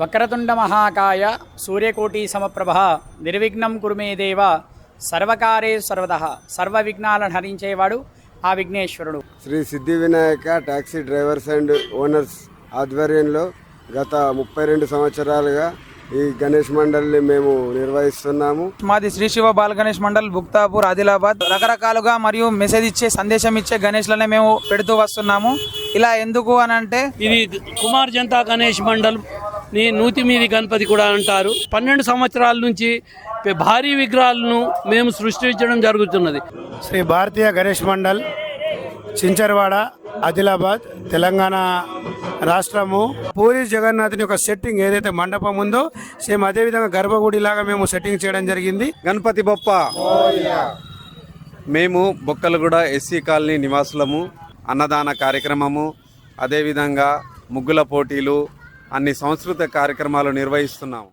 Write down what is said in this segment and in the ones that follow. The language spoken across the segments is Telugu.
వక్రతుండ మహాకాయ సూర్యకోటి సమప్రభ నిర్విఘ్నం కురుమే దేవ సర్వకారే సర్వద సర్వ విఘ్నాలను హరించేవాడు ఆ విఘ్నేశ్వరుడు. Sri Siddhi Vinayaka taxi drivers and owners ఆధ్వర్యంలో గత ముప్పై రెండు సంవత్సరాలుగా ఈ గణేష్ మండలిని మేము నిర్వహిస్తున్నాము. మాది శ్రీ శివ బాల గణేష్ మండల్ బుక్తాపూర్ ఆదిలాబాద్. రకరకాలుగా మరియు మెసేజ్ ఇచ్చే సందేశం ఇచ్చే గణేష్లనే మేము పెడుతూ వస్తున్నాము. ఇలా ఎందుకు అని అంటే ఇది కుమార్ జనతా గణేష్ మండల్ ని నూతి మీది గణపతి కూడా అంటారు. పన్నెండు సంవత్సరాల నుంచి భారీ విగ్రహాలను మేము సృష్టించడం జరుగుతున్నది. శ్రీ భారతీయ గణేష్ మండల్ చించర్వాడ ఆదిలాబాద్ తెలంగాణ రాష్ట్రము. పూరి జగన్నాథుని యొక్క సెట్టింగ్ ఏదైతే మండపం ఉందో సేమ్ అదే విధంగా గర్భగుడి లాగా మేము సెట్టింగ్ చేయడం జరిగింది. గణపతి బొప్ప. మేము బొక్కలగూడ ఎస్సీ కాలనీ నివాసులము. అన్నదాన కార్యక్రమము. అదేవిధంగా ముగ్గుల పోటీలు అన్ని సంస్కృత కార్యక్రమాలు నిర్వహిస్తున్నాము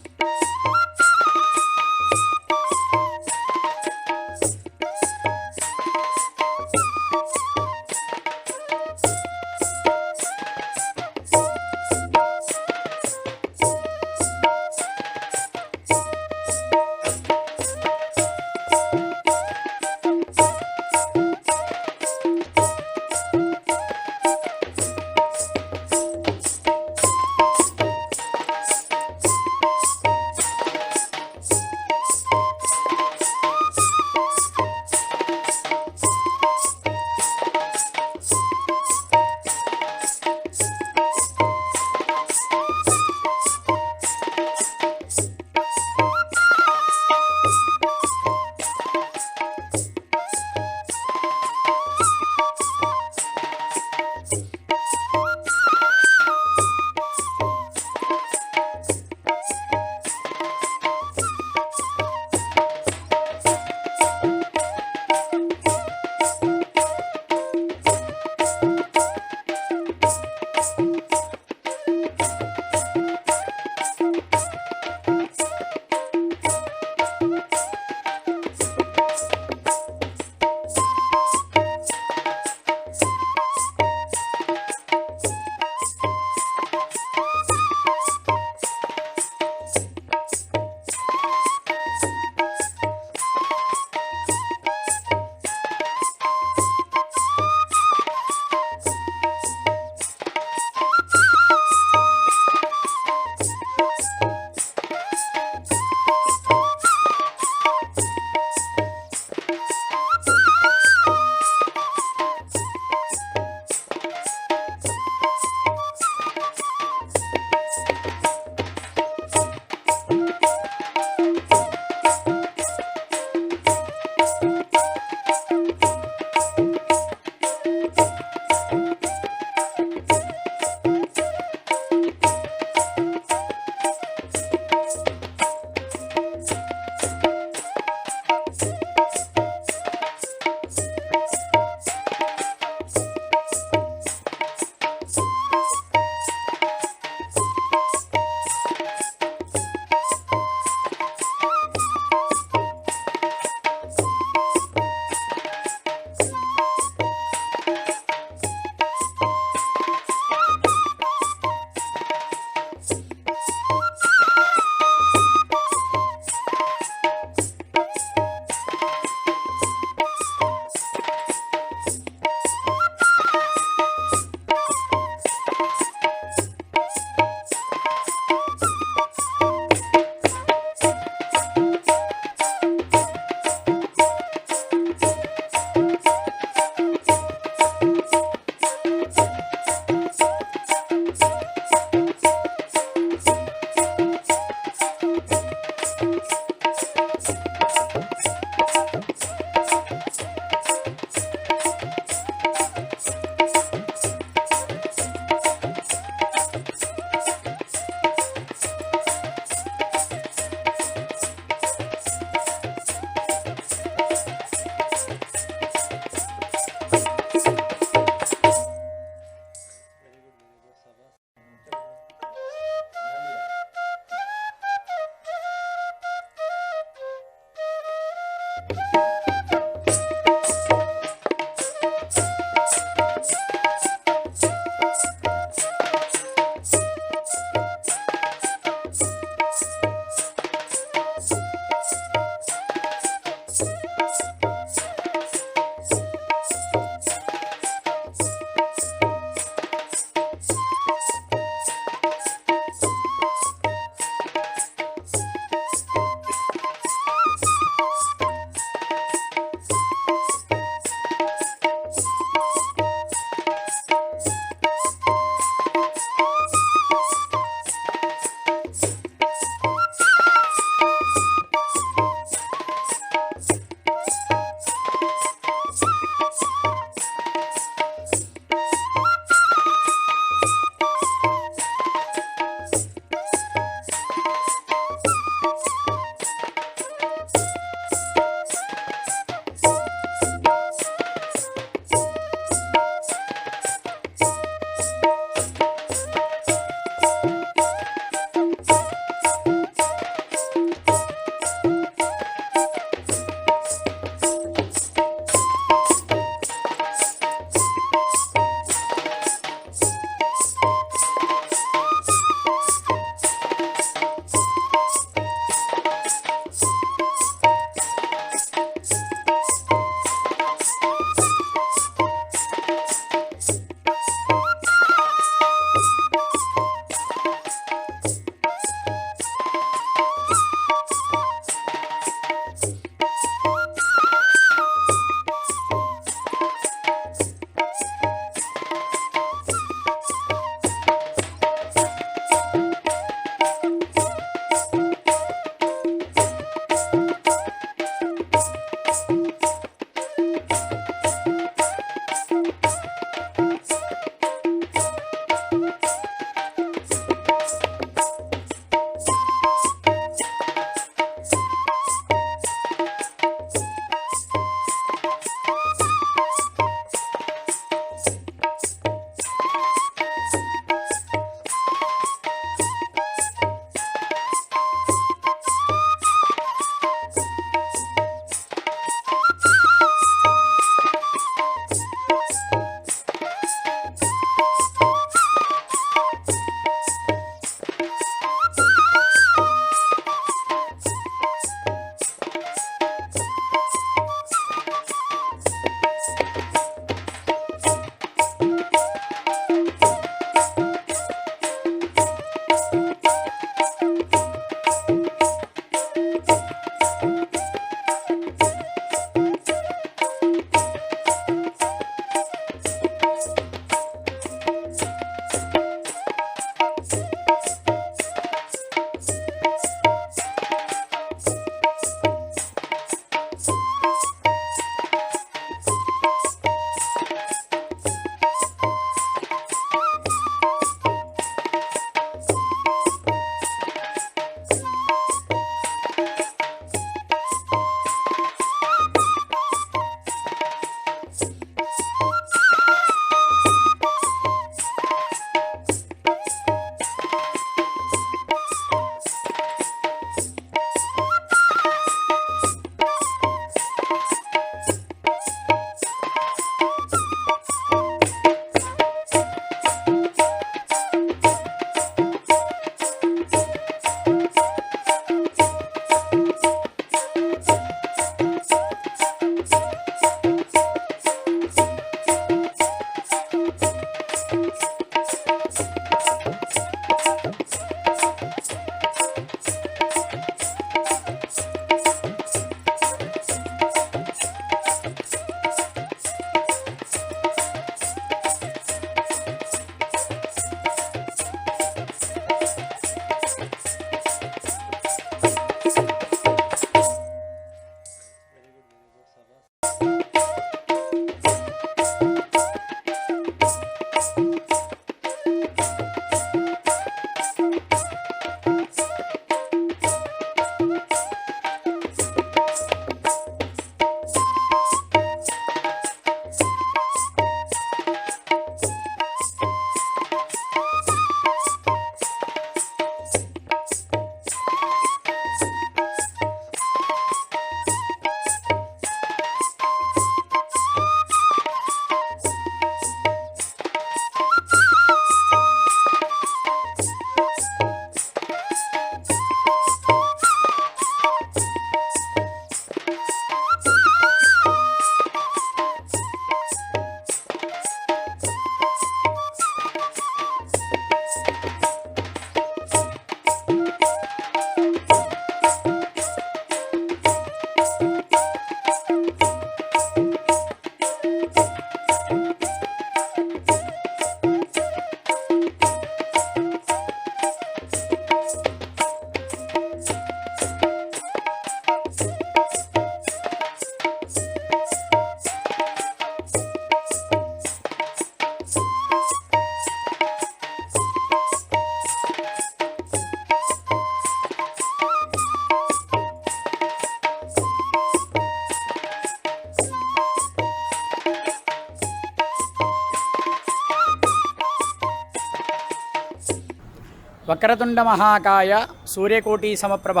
వక్రతుండ మహాకాయ సూర్యకోటి సమప్రభ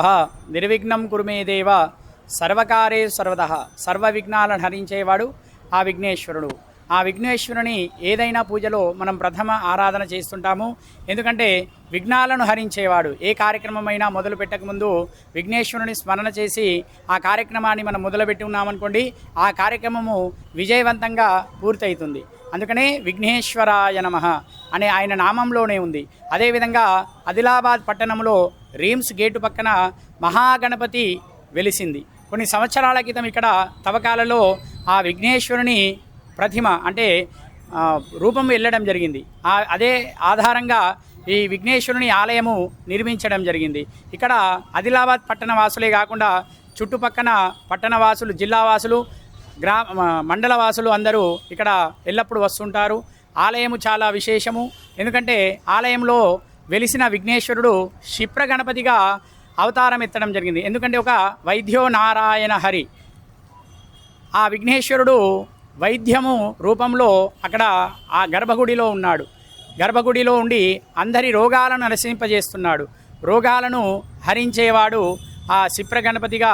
నిర్విఘ్నం కురుమే దేవ సర్వకారే సర్వద సర్వ విఘ్నాలను హరించేవాడు ఆ విఘ్నేశ్వరుడు. ఆ విఘ్నేశ్వరుని ఏదైనా పూజలో మనం ప్రథమ ఆరాధన చేస్తుంటాము. ఎందుకంటే విఘ్నాలను హరించేవాడు. ఏ కార్యక్రమమైనా మొదలు పెట్టకముందు విఘ్నేశ్వరుని స్మరణ చేసి ఆ కార్యక్రమాన్ని మనం మొదలుపెట్టి ఉన్నామనుకోండి ఆ కార్యక్రమము విజయవంతంగా పూర్తయితుంది. అందుకనే విఘ్నేశ్వరాయ నమ అనే ఆయన నామంలోనే ఉంది. అదేవిధంగా ఆదిలాబాద్ పట్టణంలో రీమ్స్ గేటు పక్కన మహాగణపతి వెలిసింది. కొన్ని సంవత్సరాల క్రితం ఇక్కడ తవ్వకాలలో ఆ విఘ్నేశ్వరుని ప్రతిమ అంటే రూపం వెళ్ళడం జరిగింది. ఆ అదే ఆధారంగా ఈ విఘ్నేశ్వరుని ఆలయము నిర్మించడం జరిగింది. ఇక్కడ ఆదిలాబాద్ పట్టణ వాసులే కాకుండా చుట్టుపక్కన పట్టణ వాసులు జిల్లా వాసులు గ్రా మండలవాసులు మండల వాసులు అందరూ ఇక్కడ ఎల్లప్పుడూ వస్తుంటారు. ఆలయము చాలా విశేషము. ఎందుకంటే ఆలయంలో వెలిసిన విఘ్నేశ్వరుడు క్షిప్ర గణపతిగా అవతారం ఎత్తడం జరిగింది. ఎందుకంటే ఒక వైద్యో నారాయణ హరి. ఆ విఘ్నేశ్వరుడు వైద్యము రూపంలో అక్కడ ఆ గర్భగుడిలో ఉన్నాడు. గర్భగుడిలో ఉండి అందరి రోగాలను నరసింపజేస్తున్నాడు రోగాలను హరించేవాడు ఆ శిప్ర గణపతిగా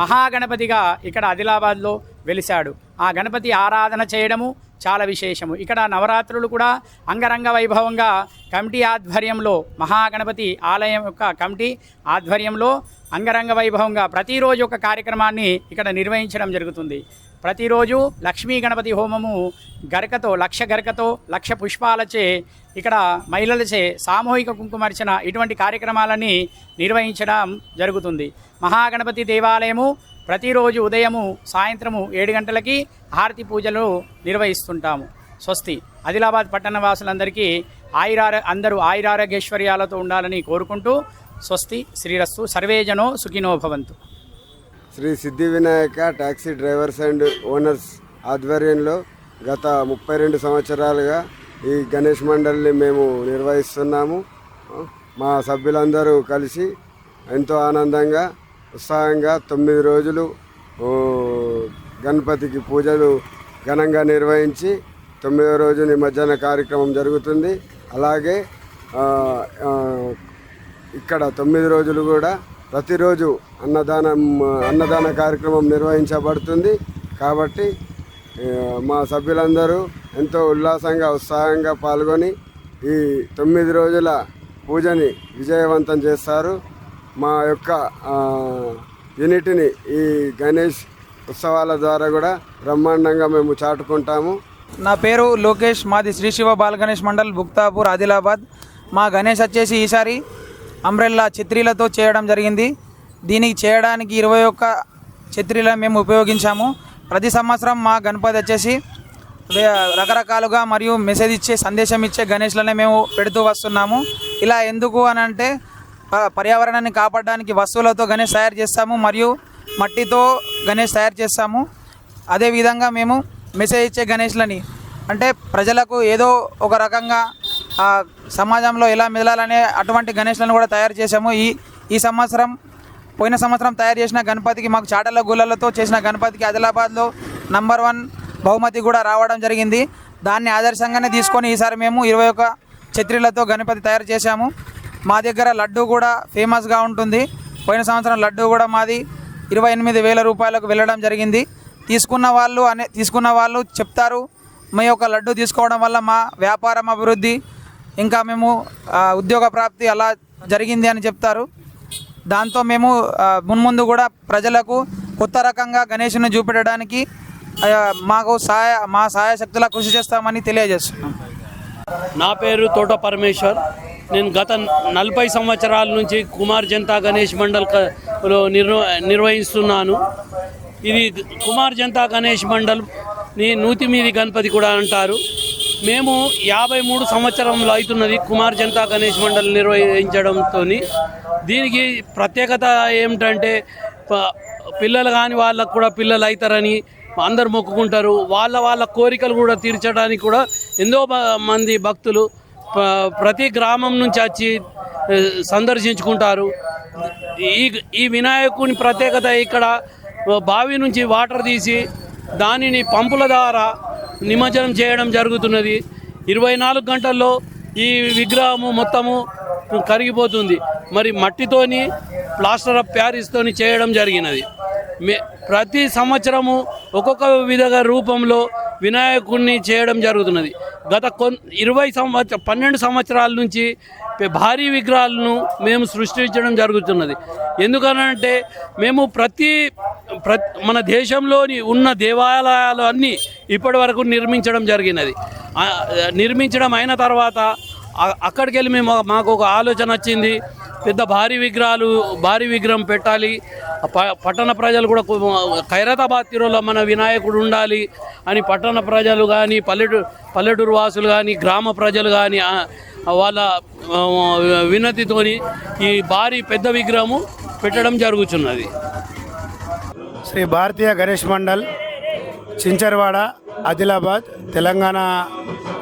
మహాగణపతిగా ఇక్కడ ఆదిలాబాద్లో వెలిశాడు. ఆ గణపతి ఆరాధన చేయడము చాలా విశేషము. ఇక్కడ నవరాత్రులు కూడా అంగరంగ వైభవంగా కమిటీ ఆధ్వర్యంలో మహాగణపతి ఆలయం యొక్క కమిటీ ఆధ్వర్యంలో అంగరంగ వైభవంగా ప్రతిరోజు ఒక కార్యక్రమాన్ని ఇక్కడ నిర్వహించడం జరుగుతుంది. ప్రతిరోజు లక్ష్మీ గణపతి హోమము గరకతో లక్ష గరకతో లక్ష పుష్పాలచే ఇక్కడ మహిళలచే సామూహిక కుంకుమర్చన ఇటువంటి కార్యక్రమాలని నిర్వహించడం జరుగుతుంది. మహాగణపతి దేవాలయము ప్రతిరోజు ఉదయము సాయంత్రము ఏడు గంటలకి హారతి పూజలు నిర్వహిస్తుంటాము. స్వస్తి. ఆదిలాబాద్ పట్టణ వాసులందరికీ ఆయురార అందరూ ఆయురారోగ్యైశ్వర్యాలతో ఉండాలని కోరుకుంటూ స్వస్తి. శ్రీరస్సు సర్వేజనో సుఖినో భవంతు. Sri Siddhi Vinayaka taxi drivers and owners ఆధ్వర్యంలో గత ముప్పై రెండు సంవత్సరాలుగా ఈ గణేష్ మండలిని మేము నిర్వహిస్తున్నాము. మా సభ్యులందరూ కలిసి ఎంతో ఆనందంగా ఉత్సాహంగా తొమ్మిది రోజులు గణపతికి పూజలు ఘనంగా నిర్వహించి తొమ్మిదో రోజు నిమజ్జన కార్యక్రమం జరుగుతుంది. అలాగే ఇక్కడ తొమ్మిది రోజులు కూడా ప్రతిరోజు అన్నదానం అన్నదాన కార్యక్రమం నిర్వహించబడుతుంది. కాబట్టి మా సభ్యులందరూ ఎంతో ఉల్లాసంగా ఉత్సాహంగా పాల్గొని ఈ తొమ్మిది రోజుల పూజని విజయవంతం చేస్తారు. మా యొక్క యూనిట్ని ఈ గణేష్ ఉత్సవాల ద్వారా కూడా బ్రహ్మాండంగా మేము చాటుకుంటాము. నా పేరు లోకేష్ మాది శ్రీ శివ బాలగణేష్ మండల్ భుక్తాపూర్ ఆదిలాబాద్. మా గణేష్ వచ్చేసి ఈసారి అంబ్రెల్లా ఛత్రీలతో చేయడం జరిగింది. దీనికి చేయడానికి ఇరవై ఒక్క ఛత్రీలను మేము ఉపయోగించాము. ప్రతి సంవత్సరం మా గణపతి వచ్చేసి రకరకాలుగా మరియు మెసేజ్ ఇచ్చే సందేశం ఇచ్చే గణేష్లనే మేము పెడుతూ వస్తున్నాము. ఇలా ఎందుకు అని అంటే పర్యావరణాన్ని కాపాడడానికి వస్తువులతో గణేష్ తయారు చేస్తాము మరియు మట్టితో గణేష్ తయారు చేస్తాము. అదేవిధంగా మేము మెసేజ్ ఇచ్చే గణేష్లని అంటే ప్రజలకు ఏదో ఒక రకంగా సమాజంలో ఎలా మెదలాలనే అటువంటి గణేష్లను కూడా తయారు చేసాము ఈ ఈ సంవత్సరం పోయిన సంవత్సరం తయారు చేసిన గణపతికి మాకు చాటల గుళ్ళలతో చేసిన గణపతికి ఆదిలాబాద్లో నంబర్ వన్ బహుమతి కూడా రావడం జరిగింది. దాన్ని ఆదర్శంగానే తీసుకొని ఈసారి మేము ఇరవై ఒక ఛత్రిలతో గణపతి తయారు చేశాము. మా దగ్గర లడ్డు కూడా ఫేమస్గా ఉంటుంది. పోయిన సంవత్సరం లడ్డు కూడా మాది ఇరవై ఎనిమిది వేల రూపాయలకు వెళ్ళడం జరిగింది. తీసుకున్న వాళ్ళు అనే తీసుకున్న వాళ్ళు చెప్తారు మీ యొక్క లడ్డు తీసుకోవడం వల్ల మా వ్యాపారం అభివృద్ధి ఇంకా మేము ఉద్యోగ ప్రాప్తి అలా జరిగింది అని చెప్తారు. దాంతో మేము మున్ముందు కూడా ప్రజలకు కొత్త రకంగా గణేషుని చూపెట్టడానికి మాకు సహాయ మా సహాయ శక్తుల కృషి చేస్తామని తెలియజేస్తున్నాం. నా పేరు తోట పరమేశ్వర్. నేను గత నలభై సంవత్సరాల నుంచి కుమార్ జనతా గణేష్ మండల్లో నిర్వ నిర్వహిస్తున్నాను. ఇది కుమార్ జనతా గణేష్ మండల్ని నూతిమీది గణపతి కూడా అంటారు. మేము యాభై మూడు సంవత్సరంలో అవుతున్నది కుమార్ జనతా గణేష్ మండలి నిర్వహించడంతో దీనికి ప్రత్యేకత ఏమిటంటే ప- పిల్లలు కాని వాళ్ళకు కూడా పిల్లలు అవుతారని అందరు మొక్కుకుంటారు. వాళ్ళ వాళ్ళ కోరికలు కూడా తీర్చడానికి కూడా ఎంతో మంది భక్తులు ప్రతి గ్రామం నుంచి వచ్చి సందర్శించుకుంటారు. ఈ ఈ వినాయకుని ప్రత్యేకత ఇక్కడ బావి నుంచి వాటర్ తీసి దానిని పంపుల ద్వారా నిమజ్జనం చేయడం జరుగుతున్నది. ఇరవై నాలుగు గంటల్లో ఈ విగ్రహము మొత్తము కరిగిపోతుంది. మరి మట్టితోని ప్లాస్టర్ ఆఫ్ ప్యారిస్తోని చేయడం జరిగినది. మే ప్రతి సంవత్సరము ఒక్కొక్క విధంగా రూపంలో వినాయకుడిని చేయడం జరుగుతున్నది. గత కొన్ ఇరవై సంవత్సర పన్నెండు సంవత్సరాల నుంచి భారీ విగ్రహాలను మేము సృష్టించడం జరుగుతున్నది. ఎందుకనంటే మేము ప్రతి మన దేశంలోని ఉన్న దేవాలయాలు అన్నీ ఇప్పటి వరకు నిర్మించడం జరిగినది. నిర్మించడం అయిన తర్వాత అక్కడికి వెళ్ళి మేము మాకు ఒక ఆలోచన వచ్చింది. పెద్ద భారీ విగ్రహాలు భారీ విగ్రహం పెట్టాలి. ప- పట్టణ ప్రజలు కూడా ఖైరతాబాద్ తీరులో మన వినాయకుడు ఉండాలి అని పట్టణ ప్రజలు కానీ పల్లెటూరు పల్లెటూరు వాసులు కానీ గ్రామ ప్రజలు కానీ వాళ్ళ వినతితోని ఈ భారీ పెద్ద విగ్రహము పెట్టడం జరుగుతున్నది శ్రీ భారతీయ గణేష్ మండల్ చించర్వాడ ఆదిలాబాద్ తెలంగాణ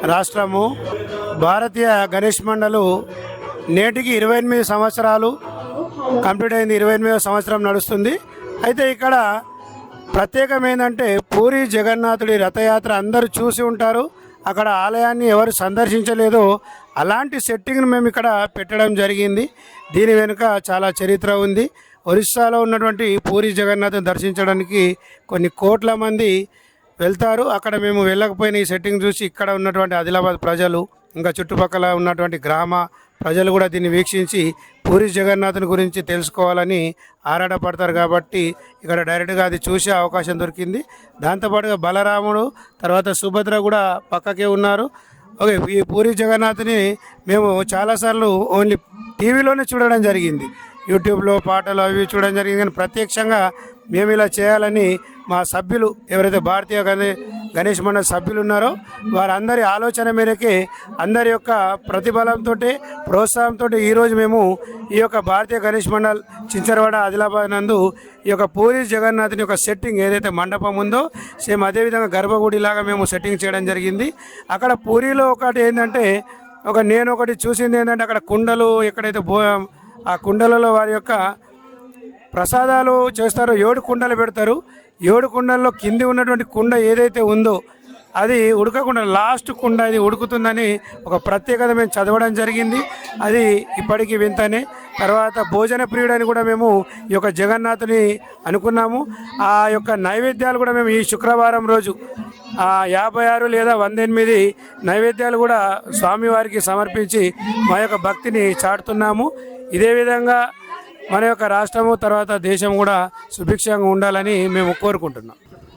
రాష్ట్రము భారతీయ గణేష్ మండలు నేటికి ఇరవై ఎనిమిది సంవత్సరాలు కంప్లీట్ అయింది ఇరవై ఎనిమిదో సంవత్సరం నడుస్తుంది. అయితే ఇక్కడ ప్రత్యేకం ఏంటంటే పూరి జగన్నాథుడి రథయాత్ర అందరూ చూసి ఉంటారు. అక్కడ ఆలయాన్ని ఎవరు సందర్శించలేదో అలాంటి సెట్టింగ్ను మేము ఇక్కడ పెట్టడం జరిగింది. దీని వెనుక చాలా చరిత్ర ఉంది. ఒరిస్సాలో ఉన్నటువంటి పూరి జగన్నాథ్ని దర్శించడానికి కొన్ని కోట్ల మంది వెళ్తారు. అక్కడ మేము వెళ్ళకపోయిన ఈ సెట్టింగ్ చూసి ఇక్కడ ఉన్నటువంటి ఆదిలాబాద్ ప్రజలు ఇంకా చుట్టుపక్కల ఉన్నటువంటి గ్రామ ప్రజలు కూడా దీన్ని వీక్షించి పూరి జగన్నాథుని గురించి తెలుసుకోవాలని ఆరాటపడతారు కాబట్టి ఇక్కడ డైరెక్ట్గా అది చూసే అవకాశం దొరికింది. దాంతోపాటుగా బలరాముడు తర్వాత సుభద్ర కూడా పక్కకే ఉన్నారు. ఓకే ఈ పూరి జగన్నాథ్ని మేము చాలాసార్లు ఓన్లీ టీవీలోనే చూడడం జరిగింది. యూట్యూబ్లో పాటలు అవి చూడడం జరిగింది. కానీ ప్రత్యక్షంగా మేము ఇలా చేయాలని మా సభ్యులు ఎవరైతే భారతీయ గణేష్ మండలి సభ్యులు ఉన్నారో వారందరి ఆలోచన మేరకే అందరి యొక్క ప్రతిబలంతో ప్రోత్సాహంతో ఈరోజు మేము ఈ యొక్క భారతీయ గణేష్ మండల్ చించరవాడ ఆదిలాబాద్ నందు ఈ యొక్క పూరి జగన్నాథుని యొక్క సెట్టింగ్ ఏదైతే మండపం ఉందో సేమ్ అదేవిధంగా గర్భగుడి లాగా మేము సెట్టింగ్ చేయడం జరిగింది. అక్కడ పూరిలో ఒకటి ఏంటంటే ఒక నేను ఒకటి చూసింది ఏంటంటే అక్కడ కుండలు ఎక్కడైతే బో ఆ కుండలలో వారి యొక్క ప్రసాదాలు చేస్తారో ఏడు కుండలు పెడతారు. ఏడు కుండల్లో కింది ఉన్నటువంటి కుండ ఏదైతే ఉందో అది ఉడకకుండా లాస్ట్ కుండ అది ఉడుకుతుందని ఒక ప్రత్యేకత మేము చదవడం జరిగింది. అది ఇప్పటికీ వింతనే. తర్వాత భోజన ప్రియుడని కూడా మేము ఈ యొక్క జగన్నాథుని అనుకున్నాము. ఆ యొక్క నైవేద్యాలు కూడా మేము ఈ శుక్రవారం రోజు యాభై ఆరు లేదా వంద ఎనిమిది నైవేద్యాలు కూడా స్వామివారికి సమర్పించి మా యొక్క భక్తిని చాటుతున్నాము. ఇదే విధంగా మన యొక్క రాష్ట్రము తర్వాత దేశం కూడా సుభిక్షంగా ఉండాలని మేము కోరుకుంటున్నాం.